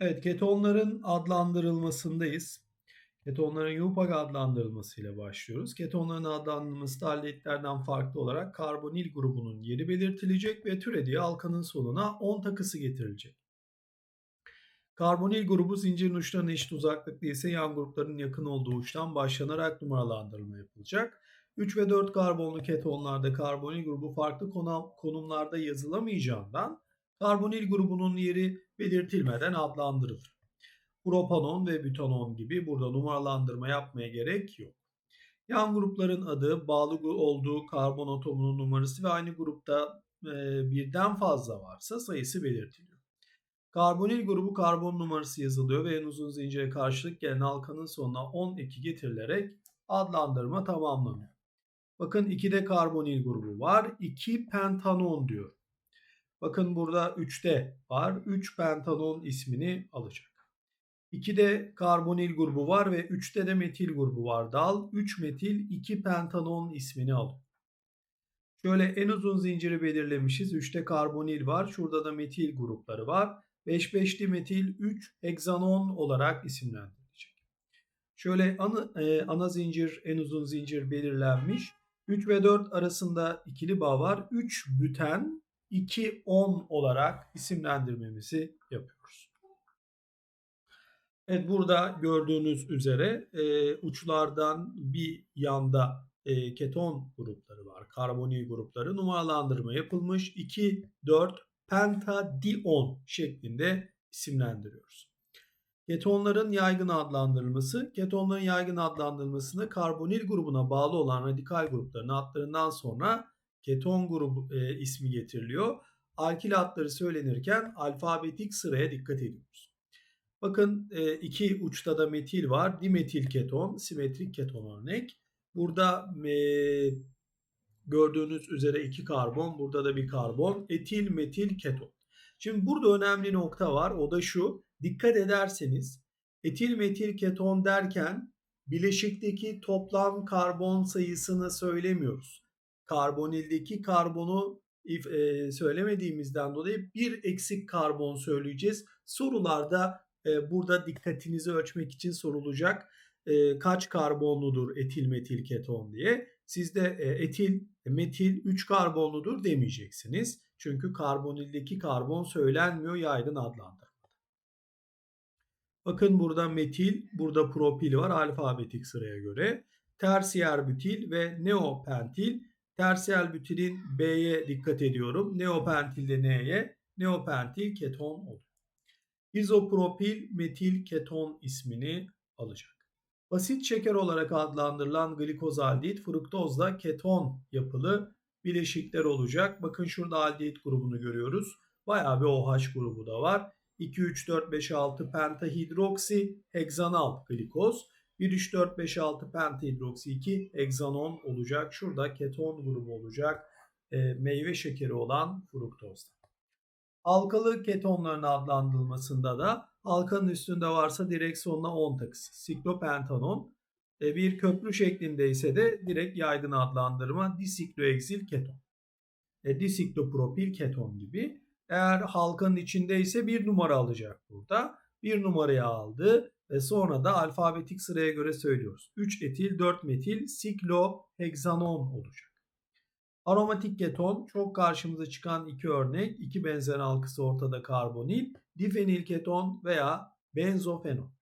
Evet, ketonların adlandırılmasındayız. Ketonların YUPAC adlandırılmasıyla başlıyoruz. Ketonların adlandırılması aldehitlerden farklı olarak karbonil grubunun yeri belirtilecek ve türediği alkanın sonuna 10 takısı getirilecek. Karbonil grubu zincirin uçlarına eşit uzaklıkta ise yan grupların yakın olduğu uçtan başlanarak numaralandırma yapılacak. 3 ve 4 karbonlu ketonlarda karbonil grubu farklı konumlarda yazılamayacağından karbonil grubunun yeri belirtilmeden adlandırılır. Propanon ve butanon gibi burada numaralandırma yapmaya gerek yok. Yan grupların adı, bağlı olduğu karbon atomunun numarası ve aynı grupta e, birden fazla varsa sayısı belirtiliyor. Karbonil grubu karbon numarası yazılıyor ve en uzun zincire karşılık gelen halkanın sonuna 10 eki getirilerek adlandırma tamamlanıyor. Bakın 2'de karbonil grubu var. 2 pentanon diyor. Bakın burada 3'te var. 3 pentanon ismini alacak. 2'de karbonil grubu var ve 3'te de metil grubu var. Dal 3 metil 2 pentanon ismini alıyor. Şöyle en uzun zinciri belirlemişiz. 3'te karbonil var. Şurada da metil grupları var. 5-5'li metil 3 heksanon olarak isimlendirilecek. Şöyle ana, e, ana zincir en uzun zincir belirlenmiş. 3 ve 4 arasında ikili bağ var. 3 büten 2 10 olarak isimlendirmemizi yapıyoruz. Evet burada gördüğünüz üzere e, uçlardan bir yanda e, keton grupları var. Karbonil grupları numaralandırma yapılmış. 2, 4 pentadion şeklinde isimlendiriyoruz. Ketonların yaygın adlandırılması, ketonların yaygın adlandırılmasında karbonil grubuna bağlı olan radikal grupların adlarından sonra keton grubu e, ismi getiriliyor. Alkil adları söylenirken alfabetik sıraya dikkat ediyoruz. Bakın e, iki uçta da metil var. Dimetil keton, simetrik keton örnek. Burada e, gördüğünüz üzere iki karbon, burada da bir karbon. Etil, metil, keton. Şimdi burada önemli nokta var. O da şu. Dikkat ederseniz etil metil keton derken bileşikteki toplam karbon sayısını söylemiyoruz. Karbonildeki karbonu e, söylemediğimizden dolayı bir eksik karbon söyleyeceğiz. Sorularda e, burada dikkatinizi ölçmek için sorulacak e, kaç karbonludur etil metil keton diye. Siz de etil metil 3 karbonludur demeyeceksiniz. Çünkü karbonildeki karbon söylenmiyor yaygın adlandırmada. Bakın burada metil, burada propil var alfabetik sıraya göre. Tersiyer bütil ve neopentil. Tersiyer bütilin B'ye dikkat ediyorum. Neopentil de N'ye. Neopentil keton olur. İzopropil metil keton ismini alacak. Basit şeker olarak adlandırılan glikozaldehit fruktozda keton yapılı bileşikler olacak. Bakın şurada aldehit grubunu görüyoruz. Bayağı bir OH grubu da var. 2, 3, 4, 5, 6 pentahidroksi heksanal glikoz. 1, 3, 4, 5, 6 pentahidroksi 2 heksanon olacak. Şurada keton grubu olacak. E, meyve şekeri olan fruktozda. Halkalı ketonların adlandırılmasında da halkanın üstünde varsa direkt sonuna 10 takısı. Siklopentanon e, bir köprü şeklinde ise de direkt yaygın adlandırma disikloeksil keton. E, disiklopropil keton gibi. Eğer halkanın içinde ise bir numara alacak burada. Bir numarayı aldı ve sonra da alfabetik sıraya göre söylüyoruz. 3 etil 4 metil sikloheksanon olacak. Aromatik keton çok karşımıza çıkan iki örnek. iki benzer alkısı ortada karbonil, difenil keton veya benzofenon.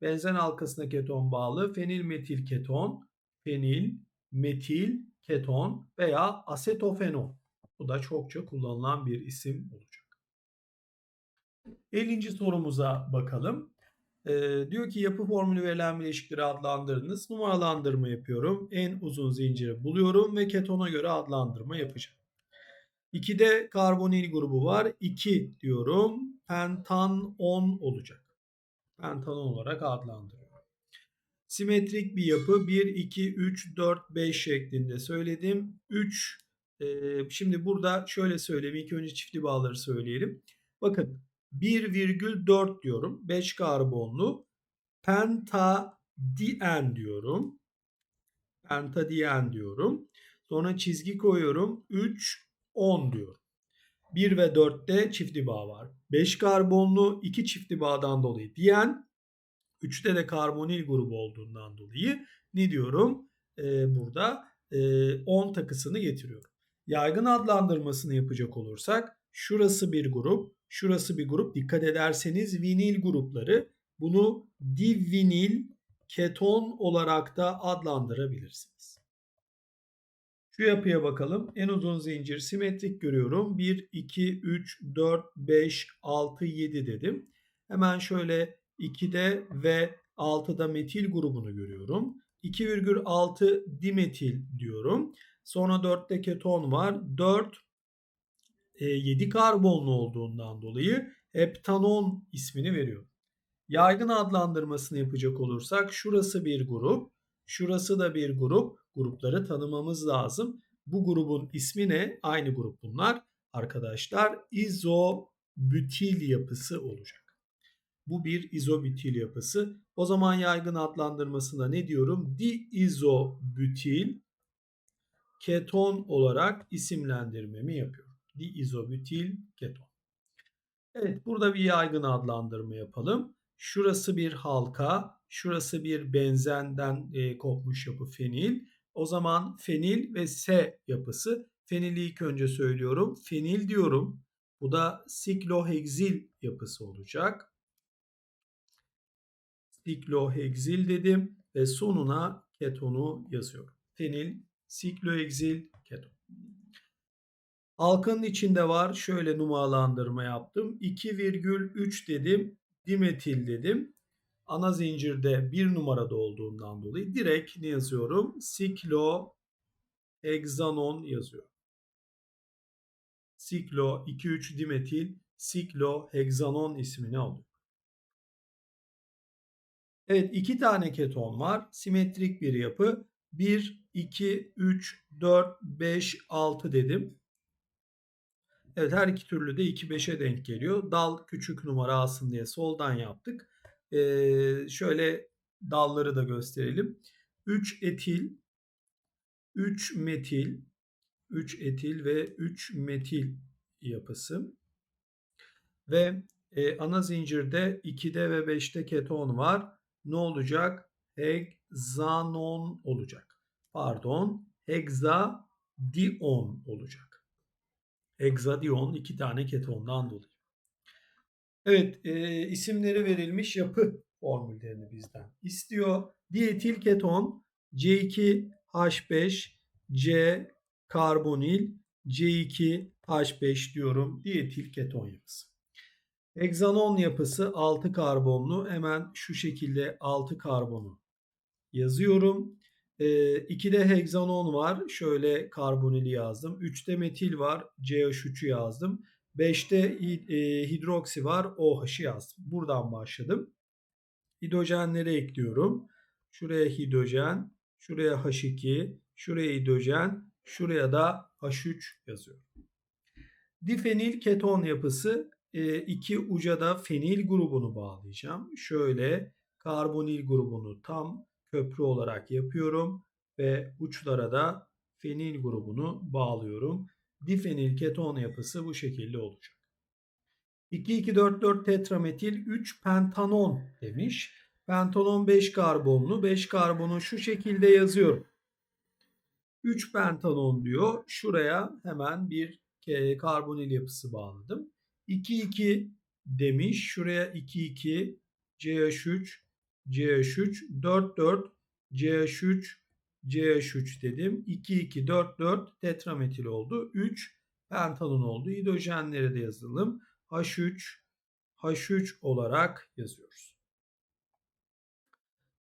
Benzen halkasına keton bağlı fenil metil keton, fenil, metil, keton veya asetofenon. Bu da çokça kullanılan bir isim olacak. 50. sorumuza bakalım. Ee, diyor ki yapı formülü verilen bileşikleri adlandırınız. Numaralandırma yapıyorum. En uzun zinciri buluyorum ve ketona göre adlandırma yapacağım. 2'de karbonil grubu var. 2 diyorum. Pentan 10 olacak. Pentanon olarak adlandırıyorum. Simetrik bir yapı 1, 2, 3, 4, 5 şeklinde söyledim. 3 e, şimdi burada şöyle söyleyeyim. İlk önce çiftli bağları söyleyelim. Bakın 1,4 diyorum. 5 karbonlu pentadien diyorum. Pentadien diyorum. Sonra çizgi koyuyorum. 3, 10 diyorum. 1 ve 4'te çiftli bağ var. 5 karbonlu 2 çiftli bağdan dolayı diyen 3'te de karbonil grubu olduğundan dolayı ne diyorum? Ee, burada e, 10 takısını getiriyorum. Yaygın adlandırmasını yapacak olursak şurası bir grup, şurası bir grup. Dikkat ederseniz vinil grupları bunu divinil keton olarak da adlandırabilirsiniz. Şu yapıya bakalım. En uzun zincir simetrik görüyorum. 1, 2, 3, 4, 5, 6, 7 dedim. Hemen şöyle 2'de ve 6'da metil grubunu görüyorum. 2,6 dimetil diyorum. Sonra 4'te keton var. 4 7 karbonlu olduğundan dolayı heptanon ismini veriyor. Yaygın adlandırmasını yapacak olursak şurası bir grup, şurası da bir grup. Grupları tanımamız lazım. Bu grubun ismi ne? Aynı grup bunlar. Arkadaşlar izobütil yapısı olacak. Bu bir izobütil yapısı. O zaman yaygın adlandırmasına ne diyorum? Diizobütil keton olarak isimlendirmemi yapıyorum. Diizobütil keton. Evet burada bir yaygın adlandırma yapalım. Şurası bir halka, şurası bir benzenden e, kopmuş yapı fenil. O zaman fenil ve S yapısı. Fenili ilk önce söylüyorum. Fenil diyorum. Bu da sikloheksil yapısı olacak. Sikloheksil dedim ve sonuna ketonu yazıyorum. Fenil, sikloheksil, keton. Halkanın içinde var. Şöyle numaralandırma yaptım. 2,3 dedim. Dimetil dedim. Ana zincirde bir numarada olduğundan dolayı direkt ne yazıyorum? Siklo hegzanon yazıyorum. Siklo 2,3 dimetil siklo hegzanon ismini alıyor. Evet iki tane keton var. Simetrik bir yapı. 1, 2, 3, 4, 5, 6 dedim. Evet her iki türlü de 2-5'e denk geliyor. Dal küçük numara alsın diye soldan yaptık. Ee, şöyle dalları da gösterelim. 3 etil, 3 metil, 3 etil ve 3 metil yapısı. Ve e, ana zincirde 2'de ve 5'te keton var. Ne olacak? Hexanon olacak. Pardon, hexadion olacak. Hexadion iki tane ketondan dolayı. Evet e, isimleri verilmiş yapı formüllerini bizden istiyor. Dietil keton C2H5 C karbonil C2H5 diyorum. Dietil keton yapısı. Hexanon yapısı 6 karbonlu. Hemen şu şekilde 6 karbonu yazıyorum. E, 2'de hegzanon var. Şöyle karbonili yazdım. 3'te metil var. CH3'ü yazdım. 5'te e, hidroksi var. OH'ı yazdım. Buradan başladım. Hidrojenleri ekliyorum. Şuraya hidrojen, şuraya H2, şuraya hidrojen, şuraya da H3 yazıyorum. Difenil keton yapısı iki uca da fenil grubunu bağlayacağım. Şöyle karbonil grubunu tam köprü olarak yapıyorum ve uçlara da fenil grubunu bağlıyorum. Difenil keton yapısı bu şekilde olacak. 2,2,4,4 tetrametil 3 pentanon demiş. Pentanon 5 karbonlu. 5 karbonu şu şekilde yazıyorum. 3 pentanon diyor. Şuraya hemen bir karbonil yapısı bağladım. 2,2 demiş. Şuraya 2,2 CH3 CH3 4 4 CH3 CH3 dedim. 2 2 4 4 tetrametil oldu. 3 pentanon oldu. Hidrojenleri de yazalım. H3 H3 olarak yazıyoruz.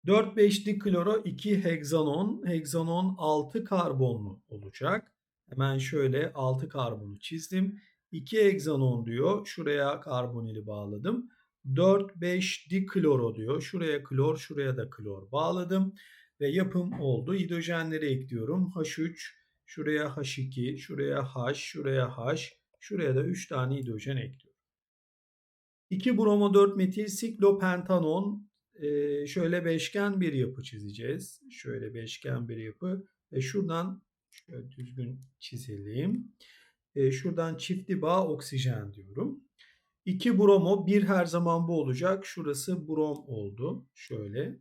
4 5 dikloro 2 hegzanon. Hegzanon 6 karbonlu olacak. Hemen şöyle 6 karbonu çizdim. 2 hegzanon diyor. Şuraya karbonili bağladım. 4-5 dikloro diyor. Şuraya klor, şuraya da klor bağladım. Ve yapım oldu. Hidrojenleri ekliyorum. H3, şuraya H2, şuraya H, şuraya H, şuraya da 3 tane hidrojen ekliyorum. 2 bromo 4 metil siklopentanon ee, şöyle beşgen bir yapı çizeceğiz. Şöyle beşgen bir yapı ve şuradan şöyle düzgün çizelim. E, şuradan çiftli bağ oksijen diyorum. 2 bromo 1 her zaman bu olacak. Şurası brom oldu. Şöyle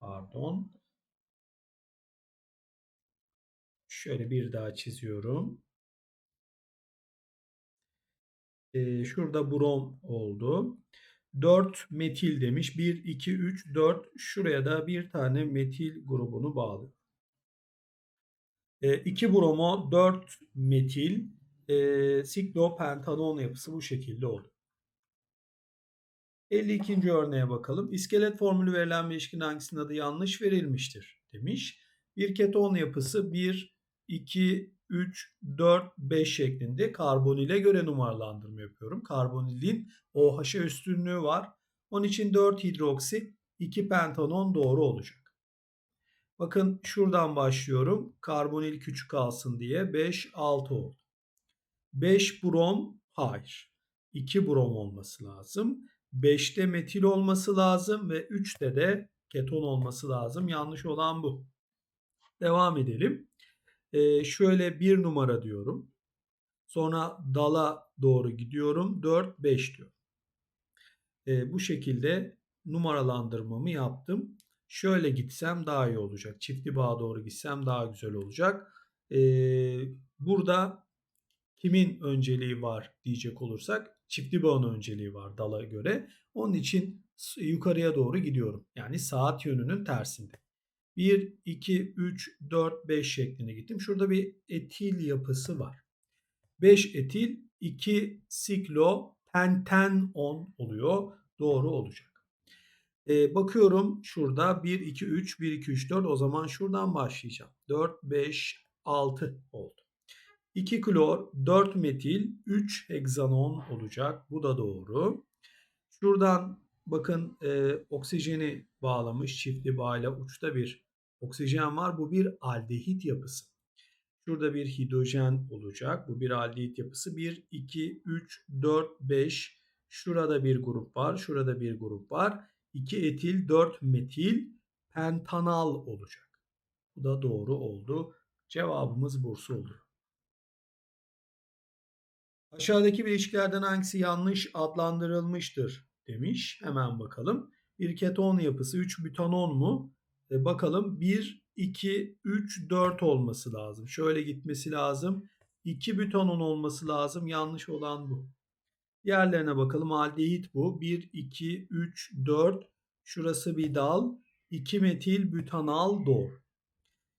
pardon. Şöyle bir daha çiziyorum. Ee, şurada brom oldu. 4 metil demiş. 1, 2, 3, 4. Şuraya da bir tane metil grubunu bağlı. 2 bromo 4 metil e, siklopentanon yapısı bu şekilde oldu. 52. örneğe bakalım. İskelet formülü verilen bileşikin hangisinin adı yanlış verilmiştir demiş. Bir keton yapısı 1, 2, 3, 4, 5 şeklinde karbonile göre numaralandırma yapıyorum. Karbonilin OH üstünlüğü var. Onun için 4 hidroksi 2 pentanon doğru olacak. Bakın şuradan başlıyorum. Karbonil küçük kalsın diye 5, 6 oldu. 5 brom hayır. 2 brom olması lazım. 5'te metil olması lazım ve 3'te de keton olması lazım. Yanlış olan bu. Devam edelim. Ee, şöyle bir numara diyorum. Sonra dala doğru gidiyorum. 4, 5 diyor. Ee, bu şekilde numaralandırmamı yaptım. Şöyle gitsem daha iyi olacak. Çiftli bağa doğru gitsem daha güzel olacak. Ee, burada kimin önceliği var diyecek olursak çiftli bağın önceliği var dala göre. Onun için yukarıya doğru gidiyorum. Yani saat yönünün tersinde. 1, 2, 3, 4, 5 şeklinde gittim. Şurada bir etil yapısı var. 5 etil 2 siklo pentanon oluyor. Doğru olacak. Ee, bakıyorum şurada 1, 2, 3, 1, 2, 3, 4 o zaman şuradan başlayacağım. 4, 5, 6 oldu. 2 klor, 4 metil, 3 hegzanon olacak. Bu da doğru. Şuradan bakın e, oksijeni bağlamış çiftli bağla uçta bir oksijen var. Bu bir aldehit yapısı. Şurada bir hidrojen olacak. Bu bir aldehit yapısı. 1, 2, 3, 4, 5. Şurada bir grup var. Şurada bir grup var. 2 etil, 4 metil pentanal olacak. Bu da doğru oldu. Cevabımız Bursa olur. Aşağıdaki bileşiklerden hangisi yanlış adlandırılmıştır demiş. Hemen bakalım. Bir keton yapısı 3 butanon mu? E bakalım 1, 2, 3, 4 olması lazım. Şöyle gitmesi lazım. 2 butanon olması lazım. Yanlış olan bu. Diğerlerine bakalım. Aldehit bu. 1, 2, 3, 4. Şurası bir dal. 2 metil butanal doğru.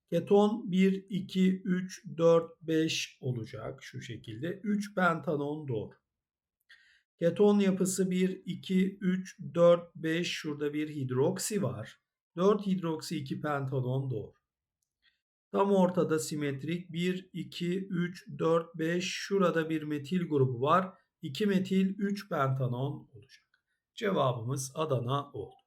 Keton 1, 2, 3, 4, 5 olacak şu şekilde. 3 pentanon doğru. Keton yapısı 1, 2, 3, 4, 5. Şurada bir hidroksi var. 4 hidroksi 2 pentanon doğru. Tam ortada simetrik 1, 2, 3, 4, 5. Şurada bir metil grubu var. 2 metil 3 pentanon olacak. Cevabımız Adana oldu.